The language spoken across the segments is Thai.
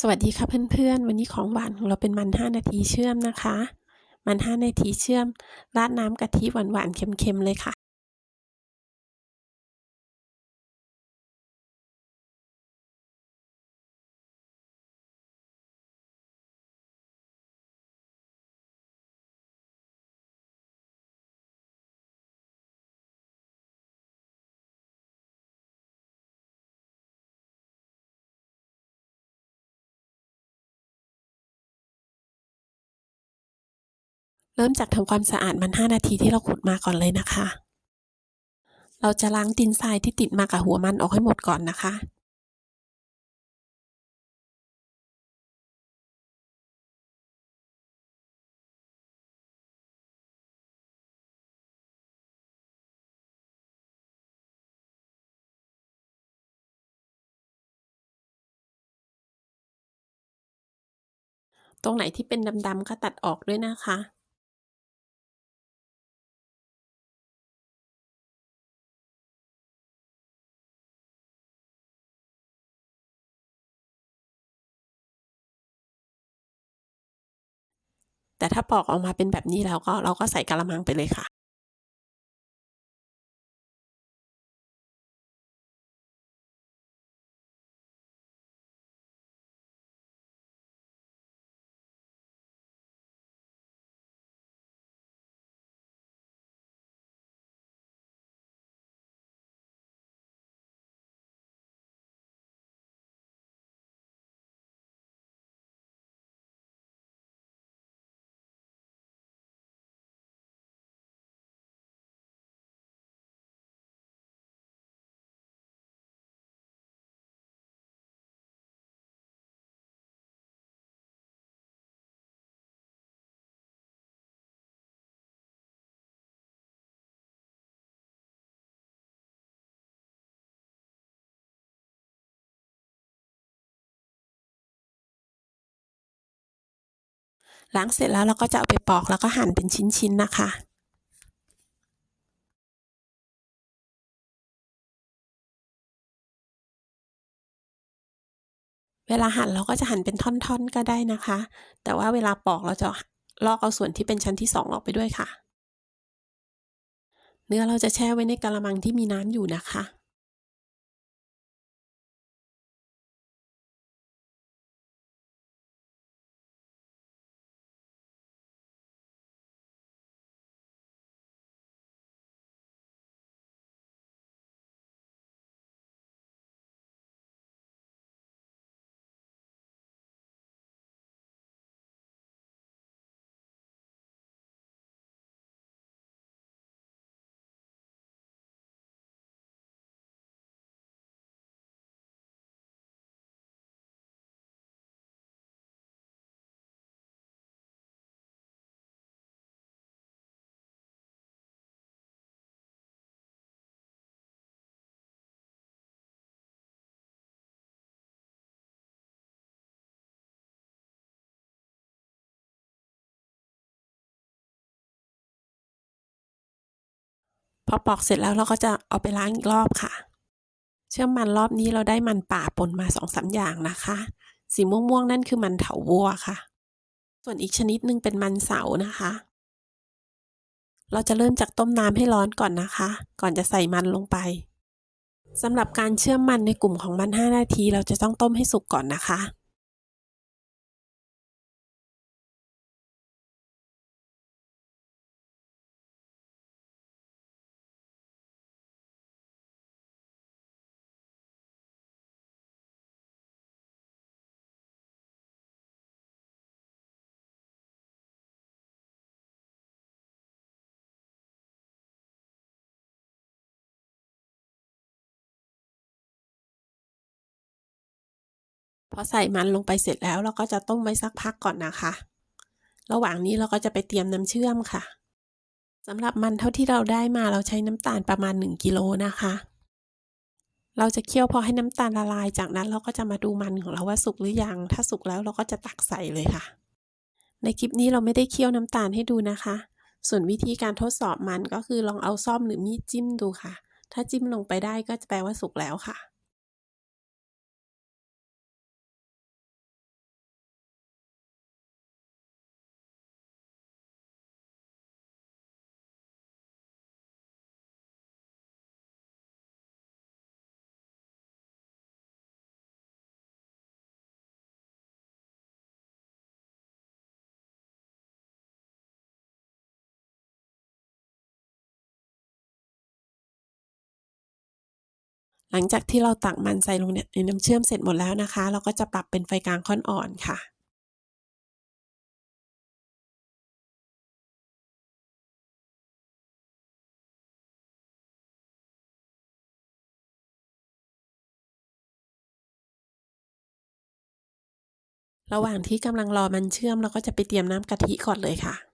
สวัสดีค่ะเพื่อนๆ วันนี้ของหวานของเราเป็นมัน 5 นาทีเชื่อมนะคะ มัน 5 นาทีเชื่อม ราดน้ำกะทิหวานๆเค็มๆเลยค่ะ เริ่มจากทำความสะอาดมัน 5 นาทีที่เราขุดมาก่อนเลยนะคะ เราจะล้างดินทรายที่ติดมากับหัวมันออกให้หมดก่อนนะคะ ตรงไหนที่เป็นดำๆก็ตัดออกด้วยนะคะ แต่ถ้าปอกออกมาเป็นแบบนี้แล้วก็เราก็ใส่กะละมังไปเลยค่ะ ล้างเสร็จแล้วเราก็จะเอาไปปอกแล้วก็หั่นเป็นชิ้นๆนะคะเวลาหั่นเราก็จะหั่นเป็นท่อนๆก็ได้นะคะ แต่ว่าเวลาปอกเราจะลอกเอาส่วนที่เป็นชั้นที่2ออกไปด้วยค่ะ เนื้อเราจะแช่ไว้ในกะละมังที่มีน้ำอยู่นะคะ อปอกเสร็จแล้วเราก็จะเอาไปล้างอีกรอบค่ะ เชื่อมมันรอบนี้เราได้มันป่าปนมาสองสาอย่างนะคะ สีม่วงๆนั่นคือมันเถาวัวค่ะ ส่วนอีกชนิดหนึ่งเป็นมันเสานะคะ เราจะเริ่มจากต้มน้ำให้ร้อนก่อนนะคะ ก่อนจะใส่มันลงไปสำหรับการเชื่อมมันในกลุ่มของมัน 5 นาที เราจะต้องต้มให้สุกก่อนนะคะ พอใส่มันลงไปเสร็จแล้วเราก็จะต้มไว้สักพักก่อนนะคะ ระหว่างนี้เราก็จะไปเตรียมน้ำเชื่อมค่ะสำหรับมันเท่าที่เราได้มาเราใช้น้ำตาลประมาณ 1กิโลนะคะ เราจะเคี่ยวพอให้น้ำตาลละลาย จากนั้นเราก็จะมาดูมันของเราว่าสุกหรือยัง ถ้าสุกแล้วเราก็จะตักใส่เลยค่ะ ในคลิปนี้เราไม่ได้เคี่ยวน้ำตาลให้ดูนะคะ ส่วนวิธีการทดสอบมันก็คือลองเอาซ่อมหรือมีดจิ้มดูค่ะ ถ้าจิ้มลงไปได้ก็จะแปลว่าสุกแล้วค่ะ หลังจากที่เราตักมันใส่ลงในน้ำเชื่อมเสร็จหมดแล้วนะคะ เราก็จะปรับเป็นไฟกลางค่อนอ่อนค่ะระหว่างที่กำลังรอมันเชื่อมเราก็จะไปเตรียมน้ำกะทิก่อนเลยค่ะ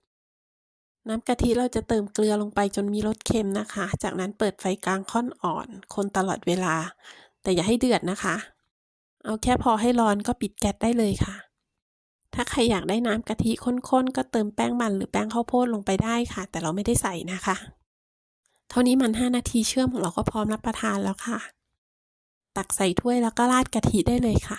น้ำกะทิเราจะเติมเกลือลงไปจนมีรสเค็มนะคะ จากนั้นเปิดไฟกลางค่อนอ่อน คนตลอดเวลา แต่อย่าให้เดือดนะคะ เอาแค่พอให้ร้อนก็ปิดแก๊สได้เลยค่ะ ถ้าใครอยากได้น้ำกะทิข้นๆ ก็เติมแป้งมันหรือแป้งข้าวโพดลงไปได้ค่ะ แต่เราไม่ได้ใส่นะคะ เท่านี้มัน 5 นาทีเชื่อมของเราก็พร้อมรับประทานแล้วค่ะ ตักใส่ถ้วยแล้วก็ราดกะทิได้เลยค่ะ